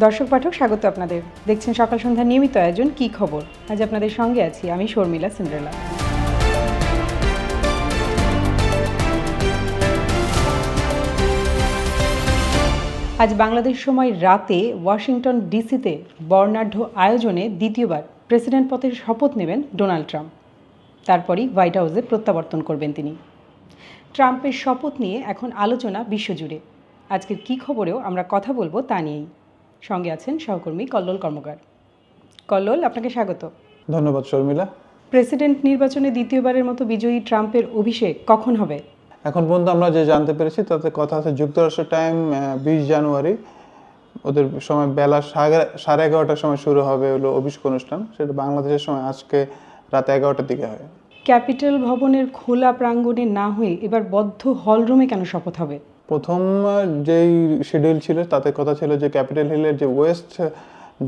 দর্শক, পাঠক, স্বাগত আপনাদের। দেখছেন সকাল সন্ধ্যা নিয়মিত আয়োজন কি খবর? আজ আপনাদের সঙ্গে আছি আমি শর্মিলা সিন্ড্রেলা। আজ বাংলাদেশ সময় রাতে ওয়াশিংটন ডিসিতে বর্ণাঢ্য আয়োজনে দ্বিতীয়বার প্রেসিডেন্ট পদে শপথ নেবেন ডোনাল্ড ট্রাম্প। তারপরই হোয়াইট হাউসে প্রত্যাবর্তন করবেন তিনি। ট্রাম্পের শপথ নিয়ে এখন আলোচনা বিশ্বজুড়ে। আজকের কি খবরেও আমরা কথা বলব তা নিয়েই। সঙ্গে আছেন সহকর্মী কল্লোল কর্মকার। কল্লোল আপনাকে স্বাগত। ধন্যবাদ শর্মিলা। প্রেসিডেন্ট নির্বাচনে দ্বিতীয়বারের মতো বিজয়ী ট্রাম্পের অভিষেক কখন হবে? এখন পর্যন্ত আমরা যে জানতে পেরেছি তাতে কথা আছে যুক্তরাষ্ট্র টাইম বিশ জানুয়ারি। ওদের সময় বেলা সাড়ে- এগারোটার সময় শুরু হবে হলো অভিষেক অনুষ্ঠান। সেটা বাংলাদেশের সময় আজকে রাত এগারোটার দিকে হয়। ক্যাপিটাল ভবনের খোলা প্রাঙ্গণে না হয়ে এবার বদ্ধ হলরুমে কেন শপথ হবে? প্রথম যেই শিডিউল ছিল, তাতে কথা ছিল যে ক্যাপিটাল হিলের যে ওয়েস্ট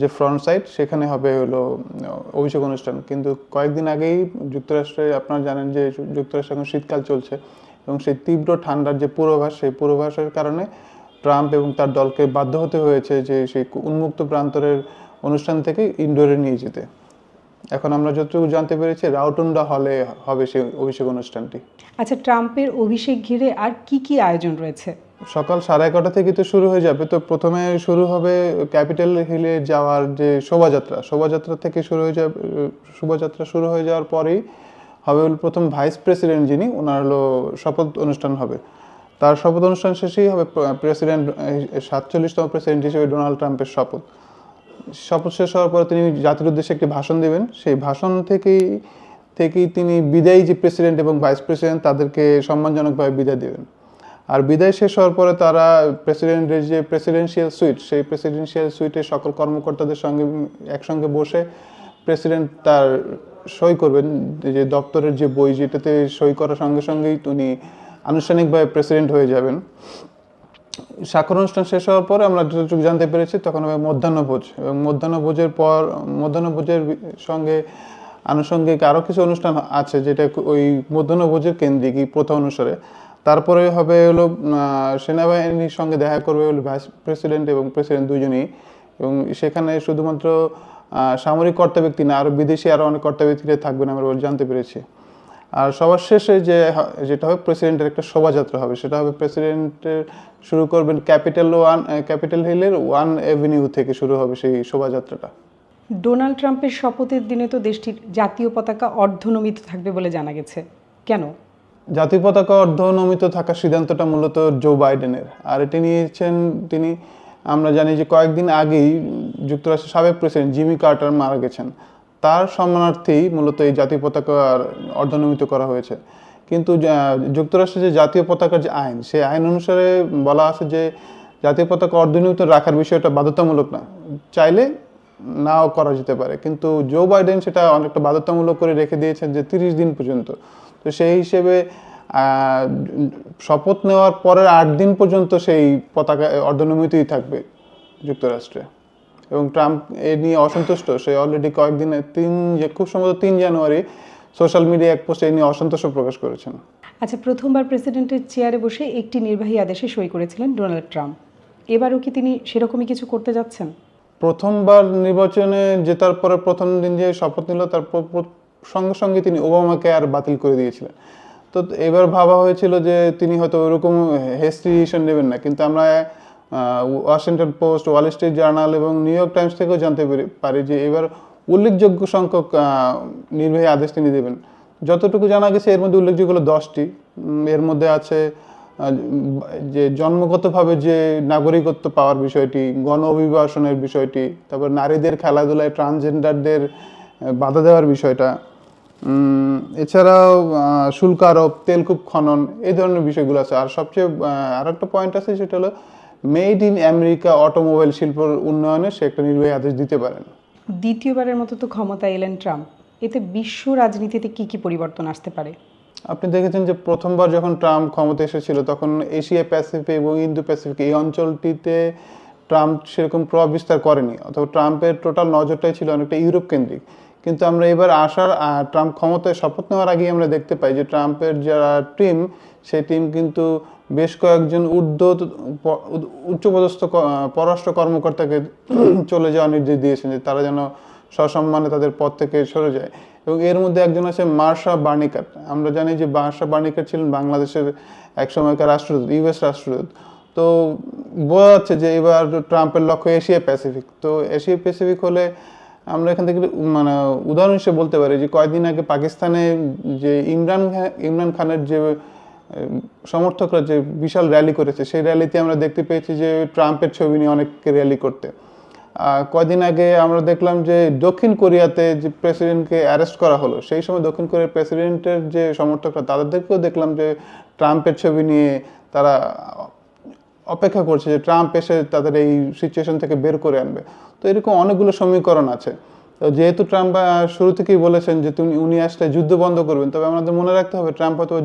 যে ফ্রন্ট সাইড সেখানে হবে হলো অভিষেক অনুষ্ঠান। কিন্তু কয়েকদিন আগেই যুক্তরাষ্ট্রে আপনারা জানেন যে যুক্তরাষ্ট্রে এখন শীতকাল চলছে এবং সেই তীব্র ঠান্ডার যে পূর্বাভাস, সেই পূর্বাভাসের কারণে ট্রাম্প এবং তার দলকে বাধ্য হতে হয়েছে যে সেই উন্মুক্ত প্রান্তরের অনুষ্ঠান থেকে ইনডোরে নিয়ে যেতে। এখন আমরা যতটুকু জানতে পেরেছি রাউটুন্ডা হলে হবে সেই অভিষেক অনুষ্ঠানটি। আচ্ছা ট্রাম্পের অভিষেক ঘিরে আর কি কি আয়োজন রয়েছে? সকাল সাড়ে এগারোটা থেকে তো শুরু হয়ে যাবে। তো প্রথমে শুরু হবে ক্যাপিটাল হিলে যাওয়ার যে শোভাযাত্রা। শোভাযাত্রা থেকে শুরু হয়ে যাবে শোভাযাত্রা শুরু হয়ে যাওয়ার পরেই হবে প্রথম ভাইস প্রেসিডেন্ট যিনি ওনার হলো শপথ অনুষ্ঠান হবে। তার শপথ অনুষ্ঠান শেষেই হবে প্রেসিডেন্ট সাতচল্লিশতম প্রেসিডেন্ট হিসেবে ডোনাল্ড ট্রাম্পের শপথ। শপথ শেষ হওয়ার পরে তিনি জাতির উদ্দেশ্যে একটি ভাষণ দেবেন। সেই ভাষণ থেকেই থেকেই তিনি বিদায়ী যে প্রেসিডেন্ট এবং ভাইস প্রেসিডেন্ট তাদেরকে সম্মানজনকভাবে বিদায় দেবেন। আর বিদায় শেষ হওয়ার পরে তারা প্রেসিডেন্টের যে প্রেসিডেন্সিয়াল সুইট সেই প্রেসিডেন্সিয়াল সুইটে সকল কর্মকর্তাদের সঙ্গে, একসঙ্গে বসে প্রেসিডেন্ট তার সই করবেন। যে দপ্তরের যে বই, যেটাতে সই করার সঙ্গে সঙ্গেই উনি আনুষ্ঠানিকভাবে প্রেসিডেন্ট হয়ে যাবেন। স্বাক্ষর অনুষ্ঠান শেষ হওয়ার পরে আমরা যতটুকু জানতে পেরেছি, তখন হবে মধ্যাহ্নভোজ এবং মধ্যাহ্নভোজের পর মধ্যাহ্নভোজের সঙ্গে আনুষঙ্গিক আরও কিছু অনুষ্ঠান আছে, যেটা ওই মধ্যাহ্নভোজের কেন্দ্রিক প্রথা অনুসারে। তারপরে হবে হলো সেনাবাহিনীর সঙ্গে দেখা করবে হলো ভাইস প্রেসিডেন্ট এবং প্রেসিডেন্ট দুজনেই। এবং সেখানে শুধুমাত্র সামরিক কর্তা ব্যক্তি না আরও বিদেশি আরও অনেক কর্তা ব্যক্তিরা থাকবেন আমরা জানতে পেরেছি। আর সবার শেষে যে যেটা হবে প্রেসিডেন্টের একটা শোভাযাত্রা হবে। সেটা হবে প্রেসিডেন্টের শুরু করবেন ক্যাপিটাল ওয়ান ক্যাপিটাল হিলের ওয়ান এভিনিউ থেকে শুরু হবে সেই শোভাযাত্রাটা। ডোনাল্ড ট্রাম্পের শপথের দিনে তো দেশটির জাতীয় পতাকা অর্ধনমিত থাকবে বলে জানা গেছে। কেন? জাতীয় পতাকা অর্ধনমিত থাকার সিদ্ধান্তটা মূলত জো বাইডেনের আর এটি নিয়েছেন তিনি আমরা জানি যে কয়েকদিন আগেই যুক্তরাষ্ট্রের সাবেক প্রেসিডেন্ট জিমি কার্টার মারা গেছেন। তার সম্মানার্থেই মূলত এই জাতীয় পতাকা অর্ধনমিত করা হয়েছে। কিন্তু যুক্তরাষ্ট্রের যে জাতীয় পতাকার যে আইন, সেই আইন অনুসারে বলা আছে যে জাতীয় পতাকা অর্ধনমিত রাখার বিষয়টা বাধ্যতামূলক না। চাইলে নাও করা যেতে পারে। কিন্তু জো বাইডেন সেটা অনেকটা বাধ্যতামূলক করে রেখে দিয়েছেন যে তিরিশ দিন পর্যন্ত। তো সেই হিসেবে শপথ নেওয়ার পরের আট দিন পর্যন্ত সেই পতাকা অর্ধনমিতই থাকবে যুক্তরাষ্ট্রে। এবং ট্রাম্প এ নিয়ে অসন্তুষ্ট। সে অলরেডি কয়েকদিনে তিন যে খুব সম্ভবত তিন জানুয়ারি সোশ্যাল মিডিয়া এক পোস্টে নিয়ে অসন্তোষ প্রকাশ করেছেন। আচ্ছা প্রথমবার প্রেসিডেন্টের চেয়ারে বসে একটি নির্বাহী আদেশে সই করেছিলেন ডোনাল্ড ট্রাম্প। এবারও কি তিনি সেরকমই কিছু করতে যাচ্ছেন? প্রথমবার নির্বাচনে জেতার পরে প্রথম দিন যে শপথ নিল তার সঙ্গে সঙ্গে তিনি ওবামাকে আর বাতিল করে দিয়েছিলেন। তো এবার ভাবা হয়েছিল যে তিনি হয়তো ওরকম হেস্টি ডিসিশন নেবেন না। কিন্তু আমরা Washington Post, Wall Street Journal এবং নিউ ইয়র্ক টাইমস থেকেও জানতে পারি যে এবার উল্লেখযোগ্য সংখ্যক নির্বাহী আদেশ তিনি দেবেন। যতটুকু জানা গেছে, এর মধ্যে উল্লেখযোগ্য হলো দশটি। এর মধ্যে আছে যে জন্মগতভাবে যে নাগরিকত্ব পাওয়ার বিষয়টি, গণ অভিবাসনের বিষয়টি, তারপর নারীদের খেলাধুলায় ট্রান্সজেন্ডারদের বাধা দেওয়ার বিষয়টা। এছাড়াও শুল্ক আরোপ তেলকূপ খনন, এই ধরনের বিষয়গুলো আছে। আর সবচেয়ে আর একটা পয়েন্ট আছে, সেটা হলো মেড ইন আমেরিকা অটোমোবাইল শিল্পর উন্নয়নে সে একটা নির্বাহী আদেশ দিতে পারেন। দ্বিতীয়বারের মতো তো ক্ষমতা এলেন ট্রাম্প। এতে বিশ্ব রাজনীতিতে কি কি পরিবর্তন আসতে পারে? আপনি দেখেছেন যে প্রথমবার যখন ট্রাম্প ক্ষমতা এসেছিল তখন এশিয়া প্যাসিফিক এবং ইন্দো প্যাসিফিক এই অঞ্চলটিতে ট্রাম্প সেরকম প্রভাব বিস্তার করেনি। অথবা ট্রাম্পের টোটাল নজরটাই ছিল অনেকটা ইউরোপ কেন্দ্রিক কিন্তু আমরা এবার আসার ট্রাম্প ক্ষমতায় শপথ নেওয়ার আগেই আমরা দেখতে পাই যে ট্রাম্পের যারা টিম, সেই টিম কিন্তু বেশ কয়েকজন ঊর্ধ্ব উচ্চপদস্থ পররাষ্ট্র কর্মকর্তাকে চলে যাওয়ার নির্দেশ দিয়েছেন যে তারা যেন সসম্মানে তাদের পদ থেকে সরে যায়। এবং এর মধ্যে একজন আছে মার্শা বার্নিকাট। আমরা জানি যে মার্শা বার্নিকাট ছিলেন বাংলাদেশের এক সময়কার রাষ্ট্রদূত ইউএস রাষ্ট্রদূত। তো বোঝা যাচ্ছে যে এবার ট্রাম্পের লক্ষ্য এশিয়া প্যাসিফিক তো এশিয়া প্যাসিফিক হলে আমরা এখান থেকে মানে উদাহরণ হিসেবে বলতে পারি যে কয়েকদিন আগে পাকিস্তানে যে ইমরান ইমরান খানের যে সমর্থকরা যে বিশাল র্যালি করেছে, সেই র্যালিতে আমরা দেখতে পেয়েছি যে ট্রাম্পের ছবি নিয়ে অনেককে র্যালি করতে। কয়দিন আগে আমরা দেখলাম যে দক্ষিণ কোরিয়াতে যে প্রেসিডেন্টকে অ্যারেস্ট করা হলো, সেই সময় দক্ষিণ কোরিয়ার প্রেসিডেন্টের যে সমর্থকরা, তাদেরকেও দেখলাম যে ট্রাম্পের ছবি নিয়ে তারা অপেক্ষা করছে যে ট্রাম্প এসে তাদের এই সিচুয়েশন থেকে বের করে আনবে। তো এরকম অনেকগুলো সমীকরণ আছে। তো যেহেতু ট্রাম্প শুরু থেকেই বলেছেন যে তুমি, উনি আসলে যুদ্ধ বন্ধ করবেন, তবে আমাদের মনে রাখতে হবে ট্রাম্প হয়তো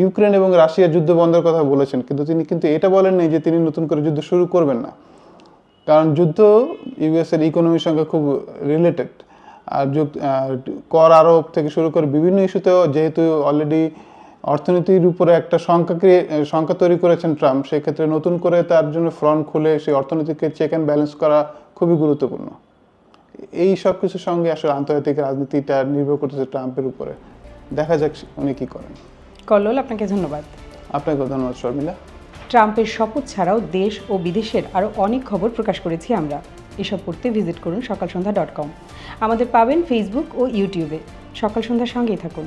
ইউক্রেন এবং রাশিয়ার যুদ্ধ বন্ধের কথা বলেছেন, কিন্তু তিনি কিন্তু এটা বলেননি যে তিনি নতুন করে যুদ্ধ শুরু করবেন না। কারণ যুদ্ধ ইউএস এর ইকোনমির সঙ্গে খুব রিলেটেড আর কর আরোপ থেকে শুরু করে বিভিন্ন ইস্যুতেও যেহেতু অলরেডি অর্থনীতির উপরে একটা সংখ্যা ক্রিয়ে- সংখ্যা তৈরি করেছেন ট্রাম্প সেক্ষেত্রে নতুন করে তার জন্য ফ্রন্ট খুলে সেই অর্থনীতিকে চেক অ্যান্ড ব্যালেন্স করা খুবই গুরুত্বপূর্ণ। এই সব কিছুর সঙ্গে আসলে আন্তর্জাতিক রাজনীতিটা নির্ভর করতেছে ট্রাম্পের উপরে। দেখা যাক উনি কী করেন। কল্লোল আপনাকে ধন্যবাদ। আপনাকে ধন্যবাদ শর্মিলা। ট্রাম্পের শপথ ছাড়াও দেশ ও বিদেশের আরও অনেক খবর প্রকাশ করেছি আমরা। এসব পড়তে ভিজিট করুন সকাল সন্ধ্যা ডট কম। আমাদের পাবেন ফেসবুক ও ইউটিউবে সকাল সন্ধ্যার সঙ্গেই থাকুন।